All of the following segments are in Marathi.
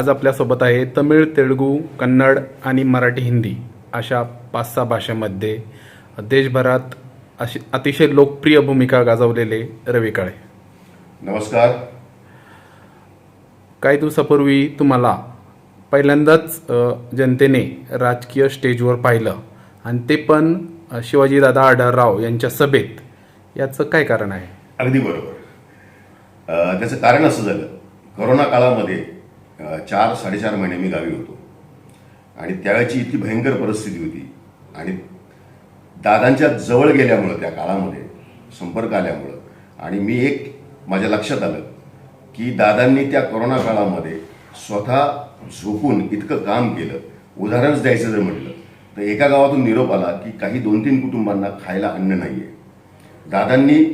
आज आपल्यासोबत आहे तमिळ तेलुगू कन्नड आणि मराठी हिंदी अशा पाच सहा भाषेमध्ये देशभरात अशी अतिशय लोकप्रिय भूमिका गाजवलेले रवी काळे. नमस्कार. काही दिवसापूर्वी तुम्हाला पहिल्यांदाच जनतेने राजकीय स्टेजवर पाहिलं आणि ते पण शिवाजीदादा आढळराव यांच्या सभेत. याचं काय कारण आहे? अगदी बरोबर. त्याचं कारण असं झालं. करोना काळामध्ये चार साडेचार महिने मी गावी होतो. आणि त्यावेळेची इतकी भयंकर परिस्थिती होती. आणि दादांच्या जवळ गेल्यामुळं त्या काळामध्ये संपर्क आल्यामुळं आणि मी एक माझ्या लक्षात आलं की दादांनी त्या कोरोना काळामध्ये स्वतः झोपून इतकं काम केलं. उदाहरणच द्यायचं जर म्हटलं तर एका गावातून निरोप आला की काही दोन तीन कुटुंबांना खायला अन्न नाही आहे दादांनी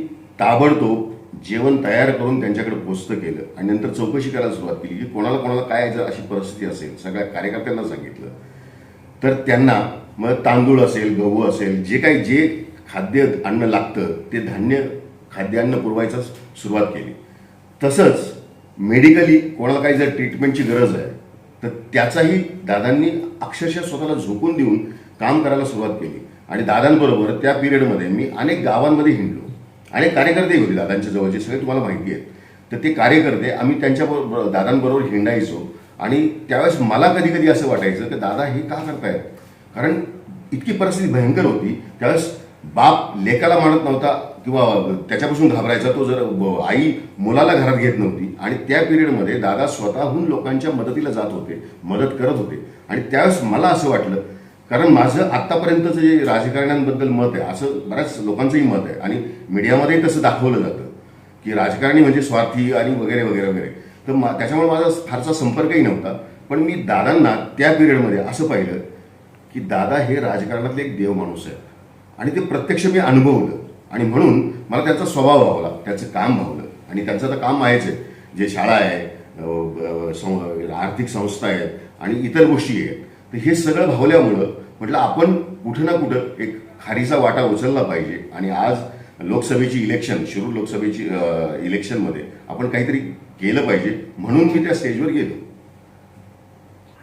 ताबडतोब जेवण तयार करून त्यांच्याकडे पोचतं केलं. आणि नंतर चौकशी करायला सुरुवात केली की कोणाला कोणाला काय जर अशी परिस्थिती असेल. सगळ्या कार्यकर्त्यांना सांगितलं. तर त्यांना मग तांदूळ असेल गहू असेल जे काही जे खाद्य अन्न लागतं ते धान्य खाद्यान्न पुरवायचं सुरुवात केली. तसंच मेडिकली कोणाला काही जर ट्रीटमेंटची गरज आहे तर त्याचाही दादांनी अक्षरशः स्वतःला झोकून देऊन काम करायला सुरुवात केली. आणि दादांबरोबर त्या पिरियडमध्ये मी अनेक गावांमध्ये हिंडलो. आणि कार्यकर्ते होते दादांच्या जवळचे सगळे तुम्हाला माहिती आहेत. तर ते कार्यकर्ते आम्ही त्यांच्याबरोबर दादांबरोबर हिंडायचो. आणि त्यावेळेस मला कधी कधी असं वाटायचं की दादा हे का करतायत? कारण इतकी परिस्थिती भयंकर होती. त्यावेळेस बाप लेकाला मानत नव्हता किंवा त्याच्यापासून घाबरायचा तो जर आई मुलाला घरात घेत नव्हती. आणि त्या पिरियडमध्ये दादा स्वतःहून लोकांच्या मदतीला जात होते मदत करत होते. आणि त्यावेळेस मला असं वाटलं कारण माझं आत्तापर्यंतचं जे राजकारण्यांबद्दल मत आहे असं बऱ्याच लोकांचंही मत आहे आणि मीडियामध्येही तसं दाखवलं जातं की राजकारणी म्हणजे स्वार्थी आणि वगैरे वगैरे वगैरे. तर मा त्याच्यामुळे माझा फारसा संपर्कही नव्हता. पण मी दादांना त्या पिरियडमध्ये असं पाहिलं की दादा हे राजकारणातले एक देव माणूस आहे आणि ते प्रत्यक्ष मी अनुभवलं. आणि म्हणून मला त्यांचा स्वभाव भावला त्याचं काम भावलं आणि त्यांचं तर काम आहेच आहे. जे शाळा आहे आर्थिक संस्था आहेत आणि इतर गोष्टी आहेत. हे सगळं भावल्यामुळं म्हटलं आपण कुठं ना कुठं एक खारीचा वाटा उचलला पाहिजे. आणि आज लोकसभेची इलेक्शन शिरूर लोकसभेची इलेक्शनमध्ये आपण काहीतरी केलं पाहिजे म्हणून मी त्या स्टेजवर गेलो.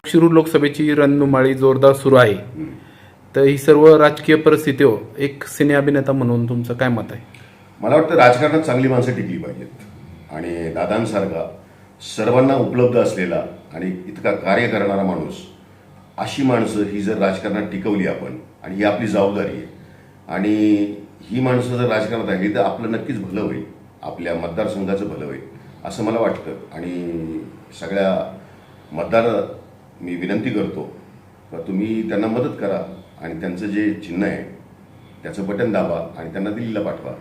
शिरूर लोकसभेची रणधुमाळी जोरदार सुरू आहे. तर ही सर्व राजकीय परिस्थितीवर एक सिने अभिनेता म्हणून तुमचं काय मत आहे? मला वाटतं राजकारणात चांगली माणसं टिकली पाहिजेत. आणि दादांसारखा सर्वांना उपलब्ध असलेला आणि इतका कार्य करणारा माणूस अशी माणसं ही जर राजकारणात टिकवली आपण आणि ही आपली जबाबदारी आहे आणि ही माणसं जर राजकारणात आली तर आपलं नक्कीच भलं होईल आपल्या मतदारसंघाचं भलं होईल असं मला वाटतं. आणि सगळ्या मतदार मी विनंती करतो का तुम्ही त्यांना मदत करा आणि त्यांचं जे चिन्ह आहे त्याचं बटन दाबा आणि त्यांना दिल्लीला पाठवा.